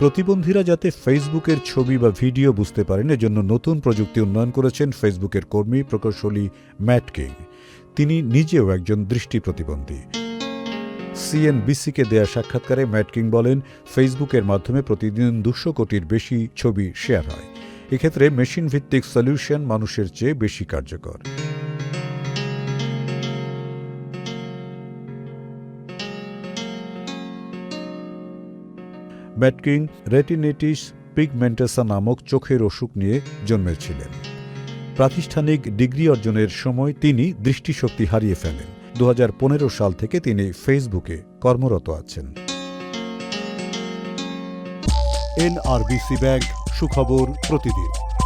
প্রতিবন্ধীরা যাতে ফেসবুকের ছবি বা ভিডিও বুঝতে পারেন, এজন্য নতুন প্রযুক্তি উন্নয়ন করেছেন ফেসবুকের কর্মী প্রকৌশলী ম্যাট কিং। তিনি নিজেও একজন দৃষ্টি প্রতিবন্ধী। সিএনবিসিকে দেয়া সাক্ষাৎকারে ম্যাট কিং বলেন, ফেসবুকের মাধ্যমে প্রতিদিন দুশো কোটির বেশি ছবি শেয়ার হয়। এক্ষেত্রে মেশিন ভিত্তিক সলিউশন মানুষের চেয়ে বেশি কার্যকর। ব্যাটকিং রেটিনেটিস পিগমেন্টেসা নামক চোখের অসুখ নিয়ে জন্মেছিলেন। প্রাতিষ্ঠানিক ডিগ্রি অর্জনের সময় তিনি দৃষ্টিশক্তি হারিয়ে ফেলেন। দু হাজার পনেরো সাল থেকে তিনি ফেসবুকে কর্মরত আছেন। এনআরবিসি ব্যাংক, সুখবর প্রতিদিন।